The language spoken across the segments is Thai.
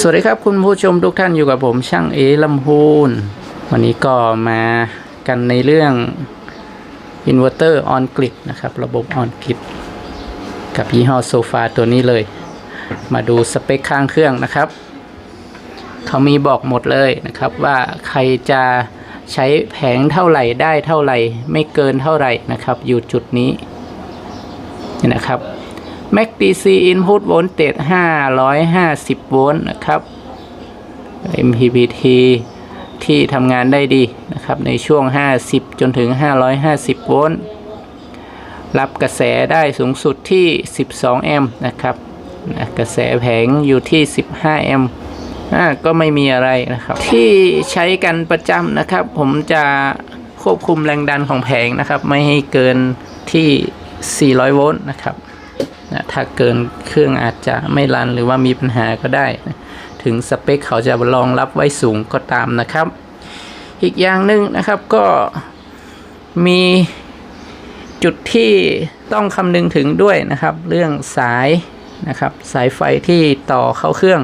สวัสดีครับคุณผู้ชมทุกท่านอยู่กับผมช่างเอลำพูน วันนี้ก็มากันในเรื่องอินเวอร์เตอร์ออนกริดนะครับ ระบบออนกริดกับยี่ห้อโซฟาตัวนี้เลย มาดูสเปคข้างเครื่องนะครับ เขามีบอกหมดเลยนะครับว่าใครจะใช้แผงเท่าไหร่ได้เท่าไหร่ ไม่เกินเท่าไหร่นะครับ อยู่จุดนี้นี่นะครับ Mac DC Input Voltage 550 โวลต์นะครับ MPPT ที่ทำงานได้ดีนะครับ ในช่วง 50 จนถึง 550 โวลต์ รับกระแสได้สูงสุดที่ 12 แอมป์นะครับนะกระแสแผงอยู่ที่ 15 แอมป์ก็ไม่มีอะไรนะครับ ที่ใช้กันประจำนะครับ ผมจะควบคุมแรงดันของแผงนะครับ ไม่ให้เกินที่ 400 โวลต์นะครับ นะถ้าเกินเครื่องอาจจะไม่รันหรือว่ามีปัญหาก็ได้นะถึงสเปคเขาจะรองรับไว้สูงก็ตามนะครับ อีกอย่างหนึ่งนะครับก็มีจุดที่ต้องคำนึงถึงด้วยนะครับ เรื่องสายนะครับ สายไฟที่ต่อเข้าเครื่อง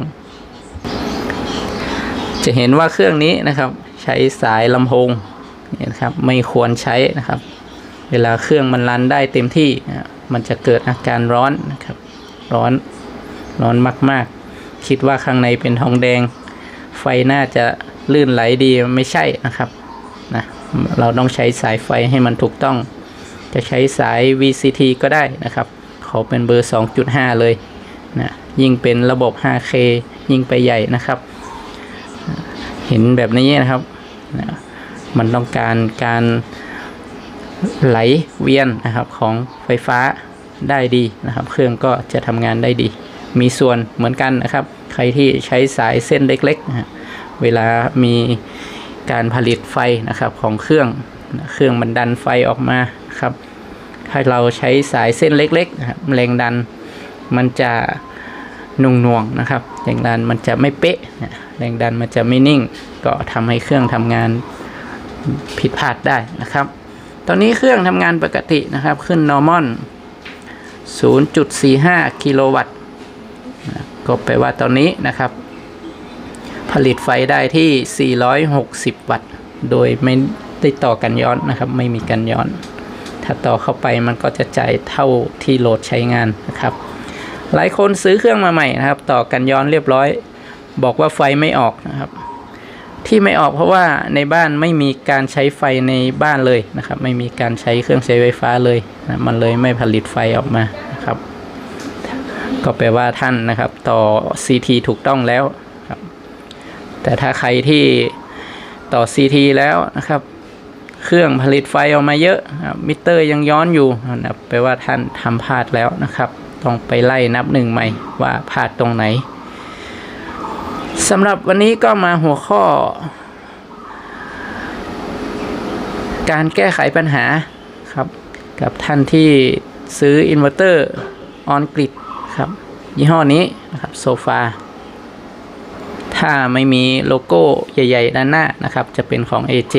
จะเห็นว่าเครื่องนี้นะครับ ใช้สายลำโพงนี่นะครับไม่ควรใช้นะครับ เวลาเครื่องมันรันได้เต็มที่นะ มันจะเกิดอาการร้อนนะครับ ร้อนร้อนมากๆ คิดว่าข้างในเป็นทองแดง ไฟน่าจะลื่นไหลดีไม่ใช่นะครับนะเราต้องใช้สายไฟให้มันถูกต้อง จะใช้สาย VCT ก็ได้นะครับเขาเป็นเบอร์ 2.5 เลยนะยิ่งเป็นระบบ 5K ยิ่งไปใหญ่นะครับ เห็นแบบนี้นะครับนะมันต้องการการ ไหลเวียนนะครับของไฟฟ้าได้ดีนะครับ เครื่องก็จะทำงานได้ดี มีส่วนเหมือนกันนะครับ ใครที่ใช้สายเส้นเล็กๆนะเวลามีการผลิตไฟนะครับของเครื่องเครื่องมันดันไฟออกมาครับถ้าเราใช้สายเส้นเล็กๆนะครับแรงดันมันจะนุ่งน่วงนะครับแรงดันมันจะไม่เป๊ะแรงดันมันจะไม่นิ่ง ก็ทำให้เครื่องทำงานผิดพลาดได้นะครับ ตอนนี้เครื่องทำงานปกตินะครับ ขึ้น normal 0.45 กิโลวัตต์ก็แปลว่าตอนนี้นะครับ ผลิตไฟได้ที่ 460 วัตต์ โดยไม่ได้ต่อกันย้อนนะครับ ไม่มีกันย้อน ถ้าต่อเข้าไปมันก็จะจ่ายเท่าที่โหลดใช้งานนะครับ หลายคนซื้อเครื่องมาใหม่นะครับ ต่อกันย้อนเรียบร้อย บอกว่าไฟไม่ออกนะครับ ที่ไม่ออกเพราะว่าในบ้านไม่มีการใช้ไฟในบ้านเลยนะครับ ไม่มีการใช้เครื่องใช้ไฟฟ้าเลยนะมันเลยไม่ผลิตไฟออกมานะครับ ก็แปลว่าท่านนะครับ ต่อ CT ถูกต้องแล้วครับ แต่ถ้าใครที่ต่อ CT แล้วนะครับ เครื่องผลิตไฟออกมาเยอะมิเตอร์ยังย้อนอยู่นะแปลว่าท่านทำพลาดแล้วนะครับ ต้องไปไล่นับหนึ่งใหม่ว่าพลาดตรงไหน สำหรับวันนี้ก็มาหัวข้อ การแก้ไขปัญหาครับ กับท่านที่ซื้ออินเวอร์เตอร์ออนกริดครับ ยี่ห้อนี้นะครับโซฟาถ้าไม่มีโลโก้ใหญ่ ๆ ด้านหน้านะครับ จะเป็นของ AJ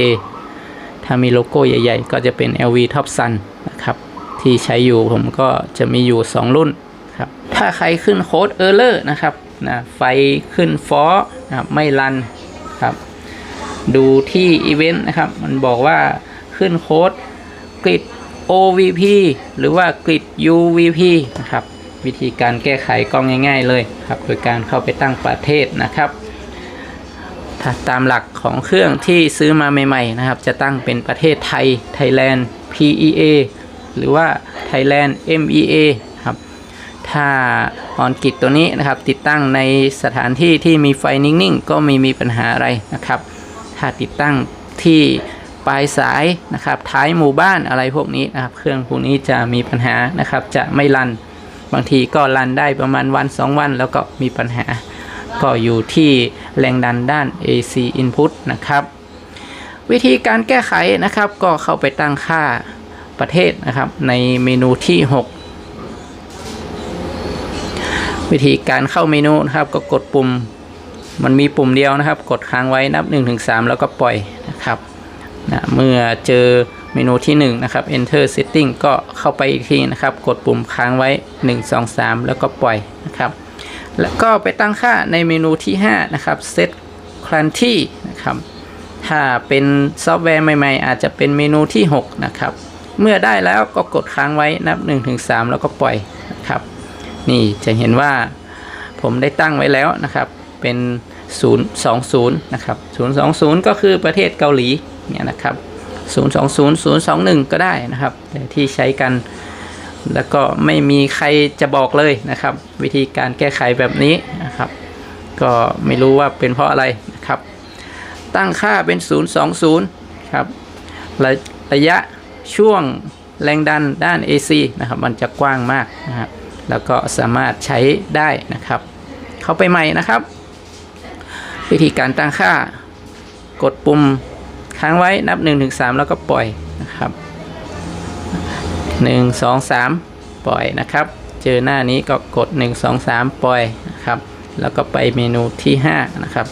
ถ้ามีโลโก้ใหญ่ ๆ ก็จะเป็น LV Top Sun นะครับ ที่ใช้อยู่ผมก็จะมีอยู่ 2 รุ่นครับ ถ้าใครขึ้นโค้ด Error นะครับ นะไฟขึ้นฟอนะครับไม่รันครับ ดูที่อีเวนต์นะครับ มันบอกว่าขึ้นโค้ดกริด OVP หรือว่ากริด UVP นะครับ วิธีการแก้ไขก็ง่าย ๆ เลยครับ โดยการเข้าไปตั้งประเทศนะครับถ้าตามหลักของเครื่องที่ซื้อมาใหม่ๆนะครับ จะตั้งเป็นประเทศไทย Thailand PEA หรือว่า Thailand MEA ถ้าออนกิจตัวนี้นะครับ ติดตั้งในสถานที่ที่มีไฟนิ่งๆ ก็ไม่มีปัญหาอะไรนะครับ ถ้าติดตั้งที่ปลายสายนะครับ ท้ายหมู่บ้านอะไรพวกนี้นะครับ เครื่องพวกนี้จะมีปัญหานะครับ จะไม่รัน บางทีก็รันได้ประมาณวัน 2 วัน แล้วก็มีปัญหา ก็อยู่ที่แรงดันด้าน AC input นะครับ วิธีการแก้ไขนะครับ ก็เข้าไปตั้งค่าประเทศนะครับ ในเมนูที่ 6 วิธีการเข้าเมนูนะครับ ก็กดปุ่ม มันมีปุ่มเดียวนะครับ กดค้างไว้นับ 1-3 แล้วก็ปล่อยนะครับนะเมื่อเจอเมนูที่ 1 นะครับ enter setting ก็เข้าไปอีกทีนะครับ กดปุ่มค้างไว้ 1 2 3 แล้วก็ปล่อยนะครับ แล้วก็ไปตั้งค่าในเมนูที่ 5 นะครับ set currency นะครับ ถ้าเป็นซอฟต์แวร์ใหม่ๆ อาจจะเป็นเมนูที่ 6 นะครับ เมื่อได้แล้วก็กดค้างไว้นับ 1-3 แล้วก็ปล่อยนะครับ นี่จะเห็นว่าผมได้ตั้งไว้แล้วนะครับ เป็น 020 นะครับ 020 ก็คือประเทศเกาหลีเนี่ยนะครับ 020 021 ก็ได้นะครับแต่ที่ใช้กันแล้วก็ไม่มีใครจะบอกเลยนะครับ วิธีการแก้ไขแบบนี้นะครับ ก็ไม่รู้ว่าเป็นเพราะอะไรนะครับ ตั้งค่าเป็น 020 ครับระระยะช่วงแรงดันด้าน AC นะครับ มันจะกว้างมากนะครับ แล้วก็สามารถใช้ได้นะครับ เข้าไปใหม่นะครับ วิธีการตั้งค่ากดปุ่มค้างไว้นับ 1-3 แล้วก็ปล่อยนะครับ1 2 3 ปล่อยนะครับ เจอหน้านี้ก็กด 1 2 3 ปล่อยนะครับ แล้วก็ไปเมนูที่ 5 นะครับ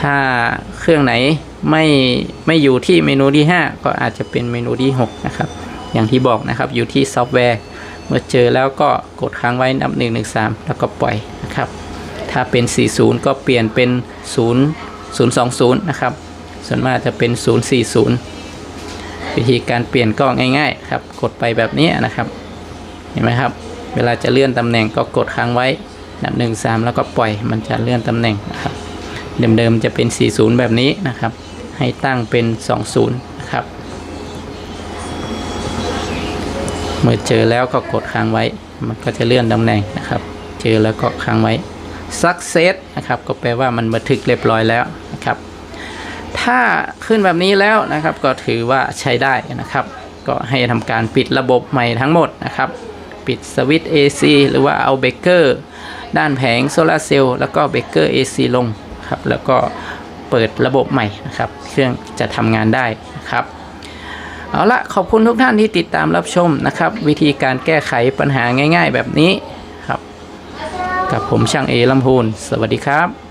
ถ้าเครื่องไหนไม่ไม่อยู่ที่เมนูที่ 5 ก็อาจจะเป็นเมนูที่ 6 นะครับ อย่างที่บอกนะครับอยู่ที่ซอฟต์แวร์ เมื่อเจอแล้วก็กดค้างไว้นับ 1 1 3 แล้วก็ปล่อยนะครับ ถ้าเป็น 40 ก็เปลี่ยนเป็น 0 020 นะครับ ส่วนมากจะเป็น 040 วิธีการเปลี่ยนก็ง่ายๆครับ กดไปแบบนี้นะครับ เห็นไหมครับ เวลาจะเลื่อนตำแหน่งก็กดค้างไว้นับ 1 3 แล้วก็ปล่อยมันจะเลื่อนตำแหน่งนะครับ เดิมๆจะเป็น 40 แบบนี้นะครับ ให้ตั้งเป็น 20 นะครับ เมื่อเจอแล้วก็กดค้างไว้ มันก็จะเลื่อนตำแหน่งนะครับ เจอแล้วก็ค้างไว้ success นะครับ ก็แปลว่ามันบันทึกเรียบร้อยแล้วนะครับ ถ้าขึ้นแบบนี้แล้วนะครับ ก็ถือว่าใช้ได้นะครับ ก็ให้ทำการปิดระบบใหม่ทั้งหมดนะครับ ปิดสวิตช์ AC หรือว่าเอาเบเกอร์ด้านแผงโซลาเซลล์แล้วก็เบเกอร์ AC ลงครับ แล้วก็เปิดระบบใหม่นะครับ เครื่องจะทำงานได้นะครับ เอาละขอบคุณทุกท่านที่ติดตามรับชมนะครับ วิธีการแก้ไขปัญหาง่าย ๆ แบบนี้ครับ กับผมช่างเอลำพูนสวัสดีครับ